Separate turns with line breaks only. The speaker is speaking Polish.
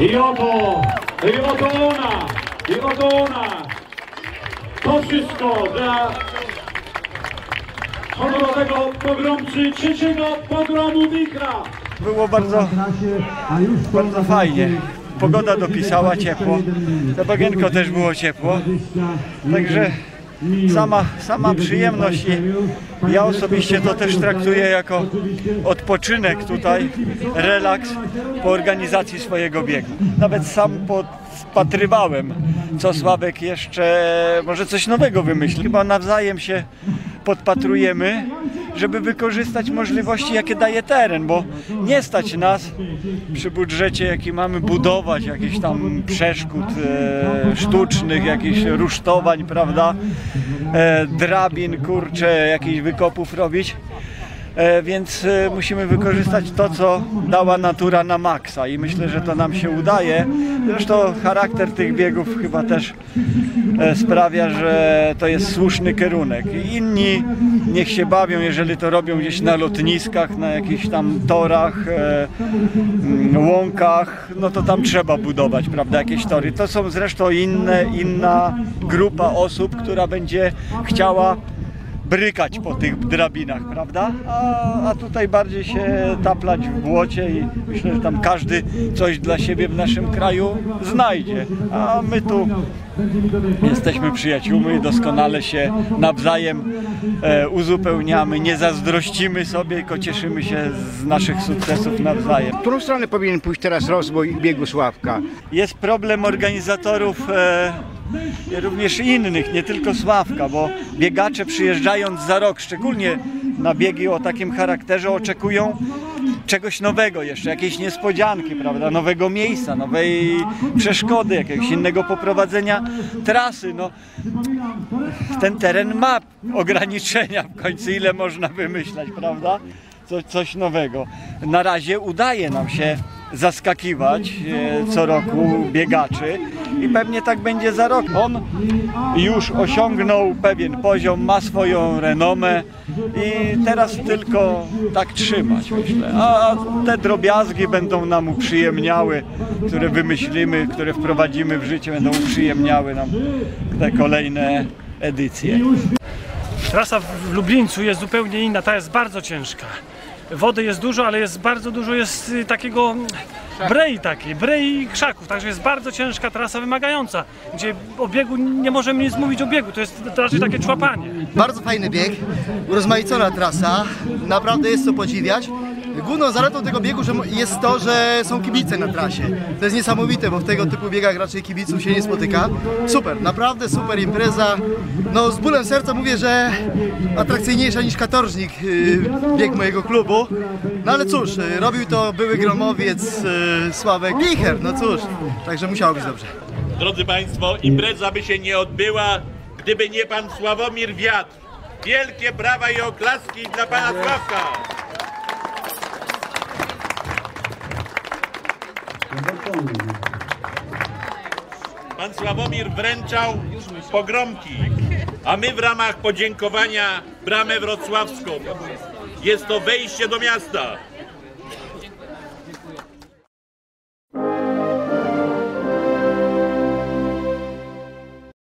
I oto, i oto ona, i oto ona. To wszystko dla honorowego pogromcy trzeciego pogromu Wichra.
Było bardzo, bardzo fajnie. Pogoda dopisała ciepło. To bagienko też było ciepło. Także sama, sama przyjemność i ja osobiście to też traktuję jako odpoczynek tutaj, relaks po organizacji swojego biegu. Nawet sam podpatrywałem, co Sławek jeszcze może coś nowego wymyśli. Chyba nawzajem się podpatrujemy, żeby wykorzystać możliwości, jakie daje teren, bo nie stać nas przy budżecie, jaki mamy, budować jakichś tam przeszkód e, sztucznych, jakichś rusztowań, prawda, e, drabin, kurcze, jakichś wykopów robić. E, więc e, musimy wykorzystać to, co dała natura na maksa i myślę, że to nam się udaje. Zresztą charakter tych biegów chyba też e, sprawia, że to jest słuszny kierunek. Inni niech się bawią, jeżeli to robią gdzieś na lotniskach, na jakichś tam torach, mm, łąkach, no to tam trzeba budować, prawda, jakieś tory. To są zresztą inne, inna grupa osób, która będzie chciała brykać po tych drabinach, prawda? A, a tutaj bardziej się taplać w błocie i myślę, że tam każdy coś dla siebie w naszym kraju znajdzie. A my tu jesteśmy przyjaciółmi doskonale się nawzajem e, uzupełniamy, nie zazdrościmy sobie, tylko cieszymy się z naszych sukcesów nawzajem.
W którą stronę powinien pójść teraz rozwój biegu Sławka?
Jest problem organizatorów e, również innych, nie tylko Sławka, bo biegacze przyjeżdżając za rok, szczególnie na biegi o takim charakterze, oczekują czegoś nowego jeszcze, jakiejś niespodzianki, prawda, nowego miejsca, nowej przeszkody, jakiegoś innego poprowadzenia trasy. No, ten teren ma ograniczenia w końcu, ile można wymyślać, prawda? Co, coś nowego. Na razie udaje nam się zaskakiwać e, co roku biegaczy i pewnie tak będzie za rok. On już osiągnął pewien poziom, ma swoją renomę i teraz tylko tak trzymać myślę. A te drobiazgi będą nam uprzyjemniały, które wymyślimy, które wprowadzimy w życie, będą uprzyjemniały nam te kolejne edycje.
Trasa w Lublińcu jest zupełnie inna, ta jest bardzo ciężka. Wody jest dużo, ale jest bardzo dużo jest y, takiego brei takiej, brei i krzaków, także jest bardzo ciężka trasa wymagająca, gdzie o biegu nie możemy nic mówić o biegu, to jest raczej takie człapanie.
Bardzo fajny bieg, urozmaicona trasa, naprawdę jest co podziwiać. Główną zaletą tego biegu że jest to, że są kibice na trasie. To jest niesamowite, bo w tego typu biegach raczej kibiców się nie spotyka. Super, naprawdę super impreza. No z bólem serca mówię, że atrakcyjniejsza niż katorżnik yy, bieg mojego klubu. No ale cóż, yy, robił to były gromowiec yy, Sławek Wicher, no cóż, także musiało być dobrze.
Drodzy Państwo, impreza by się nie odbyła, gdyby nie Pan Sławomir Wiatr. Wielkie brawa i oklaski dla Pana Sławka. Pan Sławomir wręczał pogromki, a my w ramach podziękowania bramę wrocławską. Jest to wejście do miasta.